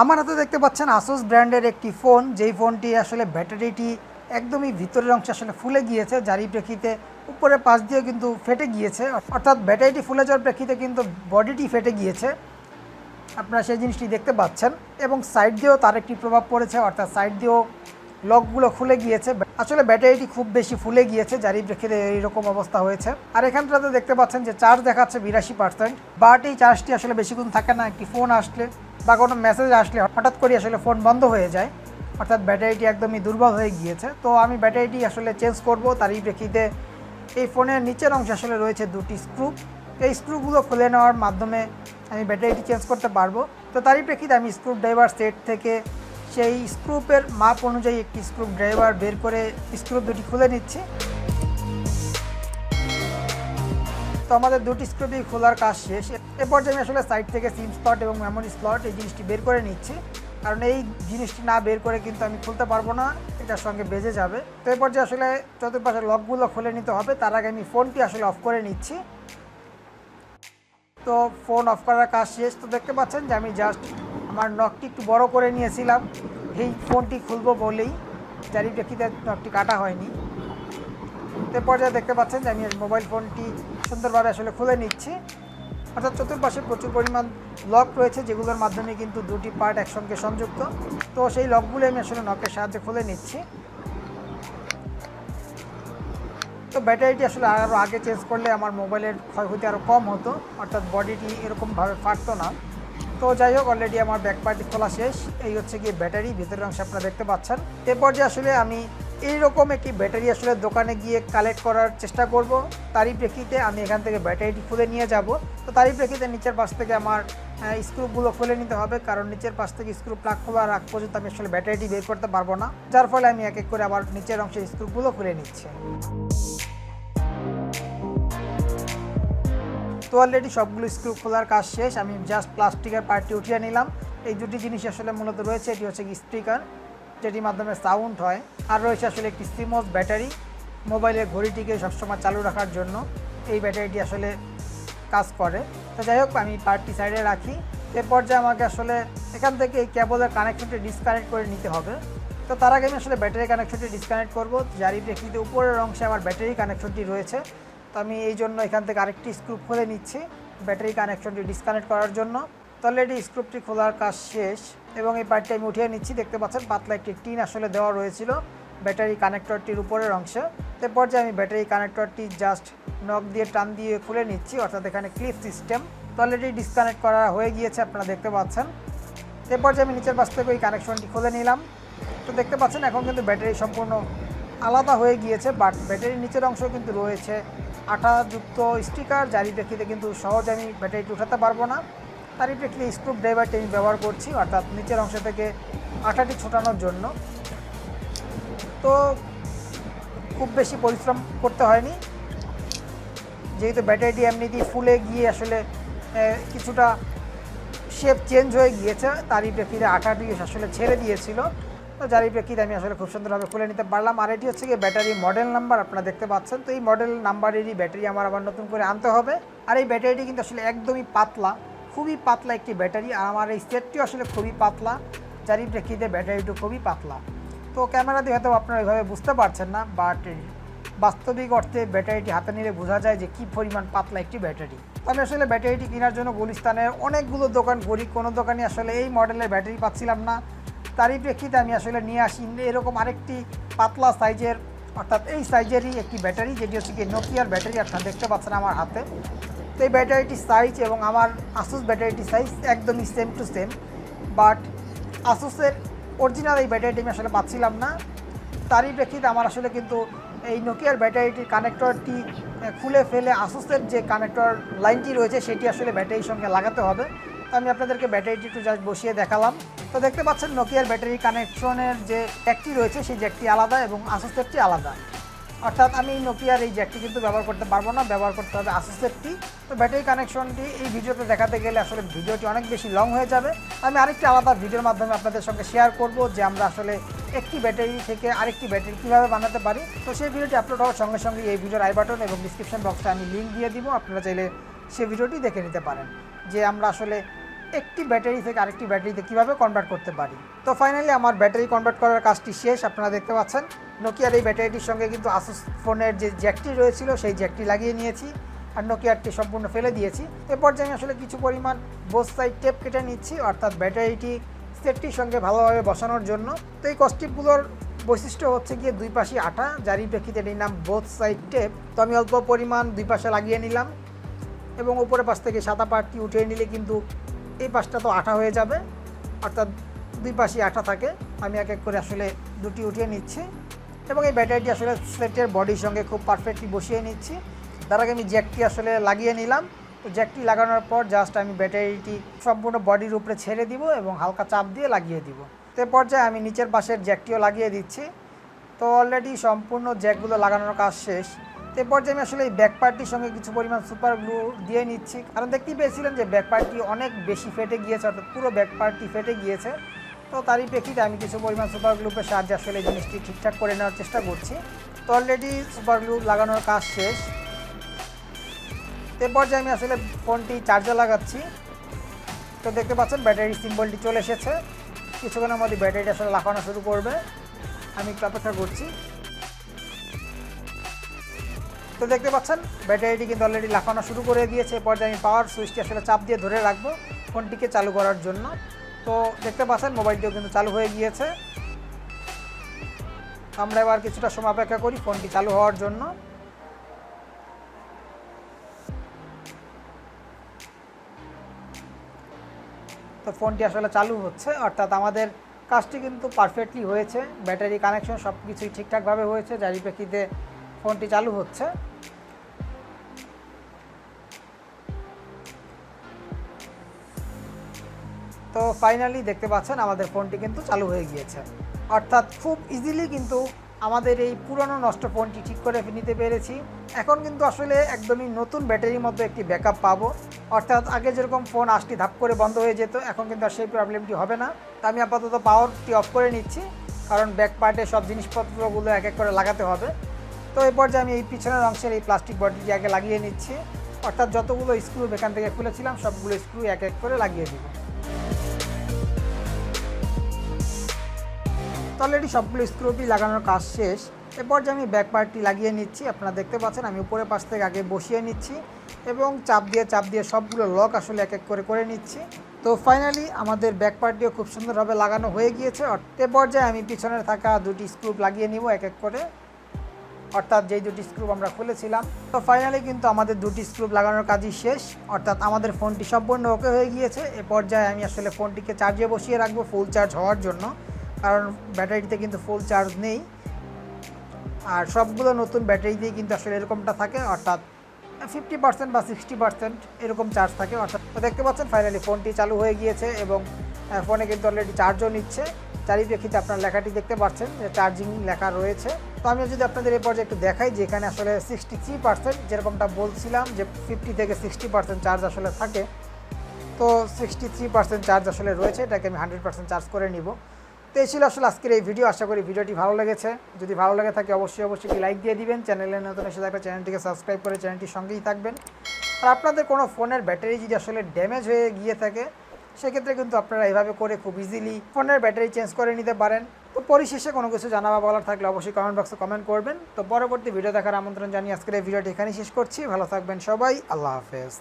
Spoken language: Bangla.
আমার হাতে দেখতে পাচ্ছেন আসুস ব্র্যান্ডের একটি ফোন যেই ফোনটি আসলে ব্যাটারিটি একদমই ভিতরের অংশে আসলে ফুলে গিয়েছে, যারই প্রেক্ষিতে উপরে পাশ দিয়ে কিন্তু ফেটে গিয়েছে। অর্থাৎ ব্যাটারিটি ফুলে যাওয়ার প্রেক্ষিতে কিন্তু বডিটি ফেটে গিয়েছে। আপনারা সেই জিনিসটি দেখতে পাচ্ছেন এবং সাইড দিয়েও তার একটি প্রভাব পড়েছে, অর্থাৎ সাইড দিয়েও লকগুলো খুলে গিয়েছে। আসলে ব্যাটারিটি খুব বেশি ফুলে গিয়েছে যারই প্রেক্ষিতে এইরকম অবস্থা হয়েছে। আর এখানটাতে দেখতে পাচ্ছেন যে চার্জ দেখাচ্ছে বিরাশি পার্সেন্ট। বাট এই চার্জটি আসলে বেশিক্ষণ থাকে না, একটি ফোন আসলে বা কোনো মেসেজ আসলে হঠাৎ করে আসলে ফোন বন্ধ হয়ে যায়। অর্থাৎ ব্যাটারিটি একদমই দুর্বল হয়ে গিয়েছে। তো আমি ব্যাটারিটি আসলে চেঞ্জ করব তারই প্রেক্ষিতে এই ফোনের নিচের অংশে আসলে রয়েছে দুটি স্ক্রু। এই স্ক্রুগুলো খুলে নেওয়ার মাধ্যমে আমি ব্যাটারিটি চেঞ্জ করতে পারব। তো তারই প্রেক্ষিতে আমি স্ক্রু ড্রাইভার সেট থেকে সেই স্ক্রুপের মাপ অনুযায়ী একটি স্ক্রুপ ড্রাইভার বের করে স্ক্রুপ দুটি খুলে নিচ্ছি। তো আমাদের দুটি স্ক্রুপই খোলার কাজ শেষ। এ পর্যায়ে আমি আসলে সাইড থেকে সিম স্লট এবং মেমোরি স্লট এই জিনিসটি বের করে নিচ্ছি। কারণ এই জিনিসটি না বের করে কিন্তু আমি খুলতে পারব না, এটার সঙ্গে বেজে যাবে। তো এই পর্যায়ে আসলে চতুর্পাশে লকগুলো খুলে নিতে হবে। তার আগে আমি ফোনটি আসলে অফ করে নিচ্ছি। তো ফোন অফ করার কাজ শেষ। তো দেখতে পাচ্ছেন যে আমি জাস্ট আমার নখটি একটু বড় করে নিয়েছিলাম। এই ফোনটি খুলবো বলেই যারই প্রেক্ষিতে নকটি কাটা হয়নি। তো পর্যায়ে দেখতে পাচ্ছেন যে আমি মোবাইল ফোনটি সুন্দরভাবে আসলে খুলে নিচ্ছি। অর্থাৎ চতুর্পাশে প্রচুর পরিমাণ লক রয়েছে, যেগুলোর মাধ্যমে কিন্তু দুটি পার্ট একসঙ্গে সংযুক্ত। তো সেই লকগুলো আমি আসলে নকের সাহায্যে খুলে নিচ্ছি। তো ব্যাটারিটি আসলে আরও আগে চেঞ্জ করলে আমার মোবাইলের ক্ষয়ক্ষতি আরও কম হতো, অর্থাৎ বডিটি এরকমভাবে ফাটতো না। তো যাই হোক অলরেডি আমার ব্যাক পার্টি খোলা শেষ। এই হচ্ছে গিয়ে ব্যাটারি ভিতরের অংশ আপনারা দেখতে পাচ্ছেন। এরপর যে আসলে আমি এইরকম একটি ব্যাটারি আসলে দোকানে গিয়ে কালেক্ট করার চেষ্টা করব। তারই প্রেক্ষিতে আমি এখান থেকে ব্যাটারিটি খুলে নিয়ে যাব। তো তারই প্রেক্ষিতে নিচের পাশ থেকে আমার স্ক্রুপগুলো খুলে নিতে হবে। কারণ নিচের পাশ থেকে স্ক্রু প্লাগ খোলার আগ পর্যন্ত আমি আসলে ব্যাটারিটি বের করতে পারব না। যার ফলে আমি এক এক করে আবার নিচের অংশের স্ক্রুপগুলো খুলে নিচ্ছি। তো অলরেডি সবগুলো স্ক্রু খোলার কাজ শেষ। আমি জাস্ট প্লাস্টিকের পার্টটি উঠিয়ে নিলাম। এই দুটি জিনিস আসলে মূলত রয়েছে, এটি হচ্ছে স্পিকার যেটির মাধ্যমে সাউন্ড হয়। আর রয়েছে আসলে একটি সিমোস ব্যাটারি, মোবাইলের ঘড়িটিকে সবসময় চালু রাখার জন্য। এই ব্যাটারিটি আসলে কাজ করে। তো যাই হোক, আমি পার্টটি সাইডে রাখি। এরপর যে আমাকে আসলে এখান থেকে এই কেবলের কানেকশনটি ডিসকানেক্ট করে নিতে হবে। তো তার আগে আমি আসলে ব্যাটারি কানেকশনটি ডিসকানেক্ট করব। যারই প্রেক্ষিতে উপরের অংশে আমার ব্যাটারি কানেকশনটি রয়েছে। তো আমি এই জন্য এখান থেকে আরেকটি স্ক্রু খুলে নিচ্ছি ব্যাটারি কানেকশনটি ডিসকানেক্ট করার জন্য। তো অলরেডি স্ক্রুপটি খোলার কাজ শেষ এবং এই পার্টটি আমি উঠিয়ে নিচ্ছি, দেখতে পাচ্ছেন পাতলা একটি টিন আসলে দেওয়া রয়েছিল ব্যাটারি কানেক্টরটির উপরের অংশে। এরপর যে আমি ব্যাটারি কানেক্টরটি জাস্ট নক দিয়ে, টান দিয়ে খুলে নিচ্ছি, অর্থাৎ এখানে ক্লিপ সিস্টেম তো অলরেডি ডিসকানেক্ট করা হয়ে গিয়েছে, আপনারা দেখতে পাচ্ছেন। এরপর যে আমি নিচের পাশ থেকে ওই কানেকশনটি খুলে নিলাম। তো দেখতে পাচ্ছেন এখন কিন্তু ব্যাটারি সম্পূর্ণ আলাদা হয়ে গিয়েছে বাট ব্যাটারির নিচের অংশ কিন্তু রয়েছে। আঠাযুক্ত স্টিকার, যারই প্রেক্ষিতে কিন্তু সহজে আমি ব্যাটারিটি উঠাতে পারব না। তারই প্রেক্ষিতে স্ক্রুপ ড্রাইভারটি আমি ব্যবহার করছি, অর্থাৎ নিচের অংশ থেকে আঠাটি ছোটানোর জন্য। তো খুব বেশি পরিশ্রম করতে হয়নি। যেহেতু ব্যাটারিটি এমনিতেই ফুলে গিয়ে আসলে কিছুটা শেপ চেঞ্জ হয়ে গিয়েছে, তারই প্রেক্ষিতে আঠাটি আসলে ছেড়ে দিয়েছিল। তো যারই প্রেক্ষিতে আমি আসলে খুব সুন্দরভাবে খুলে নিতে পারলাম। আর এটি হচ্ছে গিয়ে ব্যাটারি মডেল নাম্বার আপনারা দেখতে পাচ্ছেন। তো এই মডেল নাম্বারেরই ব্যাটারি আমার আবার নতুন করে আনতে হবে। আর এই ব্যাটারিটি কিন্তু আসলে একদমই পাতলা, খুবই পাতলা একটি ব্যাটারি আর আমার এই সেটটিও আসলে খুবই পাতলা যারই প্রেক্ষিতে ব্যাটারিটি খুবই পাতলা। তো ক্যামেরা দিয়ে হয়তো আপনারা এভাবে বুঝতে পারছেন না বাট বাস্তবিক অর্থে ব্যাটারিটি হাতে নিলে বোঝা যায় যে কী পরিমাণ পাতলা একটি ব্যাটারি আমি আসলে ব্যাটারিটি কেনার জন্য গুলিস্তানের অনেকগুলো দোকান ঘুরি কোনো দোকানে আসলে এই মডেলের ব্যাটারি পাচ্ছিলাম না। তারই প্রেক্ষিতে আমি আসলে নিয়ে আসি। এরকম আরেকটি পাতলা সাইজের অর্থাৎ এই সাইজেরই একটি ব্যাটারি যেটি হচ্ছে কি নোকিয়ার ব্যাটারি আপনারা দেখতে পাচ্ছেন আমার হাতে। তো এই ব্যাটারিটির সাইজ এবং আমার আসুস ব্যাটারিটির সাইজ একদমই সেম টু সেম বাট আসুসের অরিজিনাল এই ব্যাটারিটি আমি আসলে পাচ্ছিলাম না। তারই প্রেক্ষিতে আমার আসলে কিন্তু এই নোকিয়ার ব্যাটারিটির কানেক্টরটি খুলে ফেলে আসুসের যে কানেক্টর লাইনটি রয়েছে, সেটি আসলে ব্যাটারির সঙ্গে লাগাতে হবে। আমি আপনাদেরকে ব্যাটারিটি একটু জাস্ট বসিয়ে দেখালাম। তো দেখতে পাচ্ছেন নোকিয়ার ব্যাটারি কানেকশনের যে জ্যাকটি রয়েছে, সেই জ্যাকটি আলাদা এবং আসুসেরটি আলাদা। অর্থাৎ আমি নোকিয়ার এই জ্যাকটি কিন্তু ব্যবহার করতে পারব না, ব্যবহার করতে হবে আসুসেরটি তো ব্যাটারি কানেকশনটি এই ভিডিওতে দেখাতে গেলে আসলে ভিডিওটি অনেক বেশি লং হয়ে যাবে। আমি আরেকটি আলাদা ভিডিওর মাধ্যমে আপনাদের সঙ্গে শেয়ার করব যে আমরা আসলে একটি ব্যাটারি থেকে আরেকটি ব্যাটারি কীভাবে বানাতে পারি। তো সেই ভিডিওটি আপলোড হওয়ার সঙ্গে সঙ্গে এই ভিডিওর আই বাটন এবং ডিসক্রিপশন বক্সে আমি লিঙ্ক দিয়ে দিব। আপনারা চাইলে সেই ভিডিওটি দেখে নিতে পারেন। যে আমরা আসলে একটি ব্যাটারি থেকে আরেকটি ব্যাটারিতে কীভাবে কনভার্ট করতে পারি? তো ফাইনালি আমার ব্যাটারি কনভার্ট করার কাজটি শেষ, আপনারা দেখতে পাচ্ছেন। নোকিয়ার এই ব্যাটারিটির সঙ্গে কিন্তু আসুস ফোনের যে জ্যাকটি রয়েছিল, সেই জ্যাকটি লাগিয়ে নিয়েছি আর নোকিয়ারটি সম্পূর্ণ ফেলে দিয়েছি। এরপর যে আমি আসলে কিছু পরিমাণ বোস সাইড টেপ কেটে নিচ্ছি, অর্থাৎ ব্যাটারিটি সেটটির সঙ্গে ভালোভাবে বসানোর জন্য। তো এই কস্টিপগুলোর বৈশিষ্ট্য হচ্ছে গিয়ে দুই পাশে আঠা যারই প্রেক্ষিতে এটির নাম বোথ সাইড টেপ তো আমি অল্প পরিমাণ দুই পাশে লাগিয়ে নিলাম এবং উপরের পাশ থেকে সাদা পাটটি উঠিয়ে নিলে কিন্তু এই পাশটা তো আঠা হয়ে যাবে, অর্থাৎ দুই পাশে আঠা থাকে। আমি এক এক করে আসলে দুটি উঠিয়ে নিচ্ছি এবং এই ব্যাটারিটি আসলে সেটের বডির সঙ্গে খুব পারফেক্টলি বসিয়ে নিচ্ছি। তার আগে আমি জ্যাকটি আসলে লাগিয়ে নিলাম। তো জ্যাকটি লাগানোর পর জাস্ট আমি ব্যাটারিটি সম্পূর্ণ বডির উপরে ছেড়ে দিব এবং হালকা চাপ দিয়ে লাগিয়ে দিব। তো পর্যায়ে আমি নিচের পাশের জ্যাকটিও লাগিয়ে দিচ্ছি। তো অলরেডি সম্পূর্ণ জ্যাকগুলো লাগানোর কাজ শেষ। এ পর্যায়ে আমি আসলে এই ব্যাক পার্টির সঙ্গে কিছু পরিমাণ সুপার গ্লু দিয়ে নিচ্ছি। কারণ দেখতেই পেয়েছিলেন যে ব্যাক পার্টি অনেক বেশি ফেটে গিয়েছে, অর্থাৎ পুরো ব্যাক পার্টি ফেটে গিয়েছে। তো তারই প্রেক্ষিতে আমি কিছু পরিমাণ সুপার গ্লুপের সাহায্যে আসলে এই জিনিসটি ঠিকঠাক করে নেওয়ার চেষ্টা করছি। তো অলরেডি সুপার গ্লু লাগানোর কাজ শেষ। এ পর্যায়ে আমি আসলে ফোনটি চার্জে লাগাচ্ছি। তো দেখতে পাচ্ছেন ব্যাটারির সিম্বলটি চলে এসেছে। কিছুক্ষণের মধ্যে ব্যাটারিটা আসলে লাফানো শুরু করবে। আমি একটু অপেক্ষা করছি। তো দেখতে পাচ্ছেন, ব্যাটারিটি কিন্তু অলরেডি লাফানো শুরু করে দিয়েছে। এরপর আমি পাওয়ার সুইচটি আসলে চাপ দিয়ে ধরে রাখব ফোনটিকে চালু করার জন্য। তো দেখতে পাচ্ছেন মোবাইলটিও কিন্তু চালু হয়ে গিয়েছে। আমরা এবার কিছুটা সময় অপেক্ষা করি ফোনটি চালু হওয়ার জন্য। তো ফোনটি আসলে চালু হচ্ছে, অর্থাৎ আমাদের কাজটি কিন্তু পারফেক্টলি হয়েছে। ব্যাটারি কানেকশন সব কিছুই ঠিকঠাকভাবে হয়েছে যারই প্রেক্ষিতে ফোনটি চালু হচ্ছে। তো ফাইনালি দেখতে পাচ্ছেন আমাদের ফোনটি কিন্তু চালু হয়ে গিয়েছে। অর্থাৎ খুব ইজিলি কিন্তু আমাদের এই পুরনো নষ্ট ফোনটি ঠিক করে নিতে পেরেছি। এখন কিন্তু আসলে একদমই নতুন ব্যাটারির মধ্যে একটি ব্যাকআপ পাবো। অর্থাৎ আগে যেরকম ফোন আসটি ধাপ করে বন্ধ হয়ে যেত, এখন কিন্তু আর সেই প্রবলেমটি হবে না। তো আমি আপাতত পাওয়ারটি অফ করে নিচ্ছি, কারণ ব্যাক পার্টে সব জিনিসপত্রগুলো এক এক করে লাগাতে হবে। তো এই পর্যায়ে আমি এই পিছনের অংশের এই প্লাস্টিক বডিটি আগে লাগিয়ে নিচ্ছি। অর্থাৎ যতগুলো স্ক্রু এখান থেকে খুলেছিলাম, সবগুলো স্ক্রু এক এক করে লাগিয়ে দিব। অলরেডি সবগুলো স্ক্রুটি লাগানোর কাজ শেষ। এরপর যে আমি ব্যাক পার্টটি লাগিয়ে নিচ্ছি, আপনারা দেখতে পাচ্ছেন, আমি উপরের পাশ থেকে আগে বসিয়ে নিচ্ছি এবং চাপ দিয়ে চাপ দিয়ে সবগুলো লক আসলে এক এক করে করে নিচ্ছি। তো ফাইনালি আমাদের ব্যাক পার্টটিও খুব সুন্দরভাবে লাগানো হয়ে গিয়েছে। এ পর্যায়ে আমি পিছনে থাকা দুটি স্ক্রু লাগিয়ে নিব এক এক করে। অর্থাৎ যেই দুটি স্ক্রু আমরা খুলেছিলাম। তো ফাইনালি কিন্তু আমাদের দুটি স্ক্রু লাগানোর কাজই শেষ। অর্থাৎ আমাদের ফোনটি সম্পূর্ণ ওকে হয়ে গিয়েছে। এ পর্যায়ে আমি আসলে ফোনটিকে চার্জে বসিয়ে রাখব ফুল চার্জ হওয়ার জন্য। কারণ ব্যাটারিতে কিন্তু ফুল চার্জ নেই। আর সবগুলো নতুন ব্যাটারিতেই কিন্তু আসলে এরকমটা থাকে, অর্থাৎ ফিফটি পার্সেন্ট বা সিক্সটি পার্সেন্ট এরকম চার্জ থাকে, অর্থাৎ দেখতে পাচ্ছেন ফাইনালি ফোনটি চালু হয়ে গিয়েছে এবং ফোনে কিন্তু অলরেডি চার্জও নিচ্ছে। চারিপ্রেক্ষিতে আপনার লেখাটি দেখতে পাচ্ছেন যে চার্জিং লেখা রয়েছে। তো আমি যদি আপনাদের এই পর্যায়ে একটু দেখাই যে এখানে আসলে সিক্সটি থ্রি পার্সেন্ট যেরকমটা বলছিলাম যে ফিফটি থেকে সিক্সটি পার্সেন্ট চার্জ আসলে থাকে, তো সিক্সটি থ্রি পার্সেন্ট চার্জ আসলে রয়েছে, এটাকে আমি হান্ড্রেড পার্সেন্ট চার্জ করে নিব। তো এই ছিল আসলে আজকের এই ভিডিও আশা করি ভিডিওটি ভালো লেগেছে। যদি ভালো লাগে থাকে, অবশ্যই অবশ্যই লাইক দিয়ে দিবেন। চ্যানেলে নতুন এসে থাকলে চ্যানেলটিকে সাবস্ক্রাইব করে চ্যানেলটির সঙ্গেই থাকবেন। আর আপনাদের কোনো ফোনের ব্যাটারি যদি আসলে ড্যামেজ হয়ে গিয়ে থাকে, সেক্ষেত্রে কিন্তু আপনারা এইভাবে করে খুব ইজিলি ফোনের ব্যাটারি চেঞ্জ করে নিতে পারেন। তো পরিশেষে কোনো কিছু জানাবা বলার থাকলে অবশ্যই কমেন্ট বক্সে কমেন্ট করবেন। তো পরবর্তী ভিডিও দেখার আমন্ত্রণ জানিয়ে আজকের এই ভিডিওটি এখানেই শেষ করছি। ভালো থাকবেন সবাই। আল্লাহ হাফেজ।